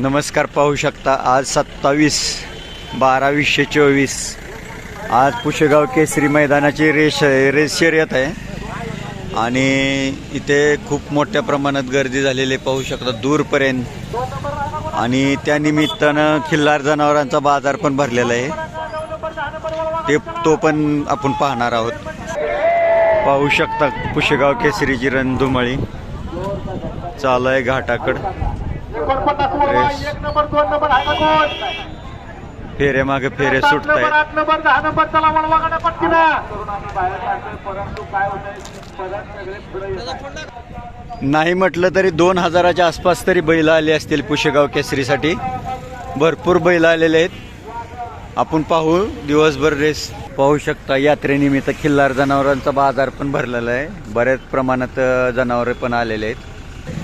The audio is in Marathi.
नमस्कार पाहू शकता आज सत्तावीस बारावीसशे चोवीस. आज पुशेगाव केसरी मैदानाची रेश रेस शर्यत आहे. आणि इथे खूप मोठ्या प्रमाणात गर्दी झालेली आहे, पाहू शकता दूरपर्यंत. आणि त्यानिमित्तानं खिल्लार जनावरांचा बाजार पण भरलेला आहे. ते तो पण आपण पाहणार आहोत. पाहू शकता पुशेगाव केसरीची रणधुमाळी. चालू आहे घाटाकड. फेरे मागे फेरे आठ नंबर दहा नंबर चला पटकीना पुढे येतात. नाही म्हटलं तरी दोन हजाराच्या आसपास तरी बैल आले असतील पुशेगाव केसरीसाठी. भरपूर बैल आलेले आहेत. आपण पाहू दिवसभर रेस पाहू शकता. यात्रेनिमित्त खिल्लार जनावरांचा बाजार पण भरलेला आहे. बऱ्याच प्रमाणात जनावरे पण आलेले आहेत.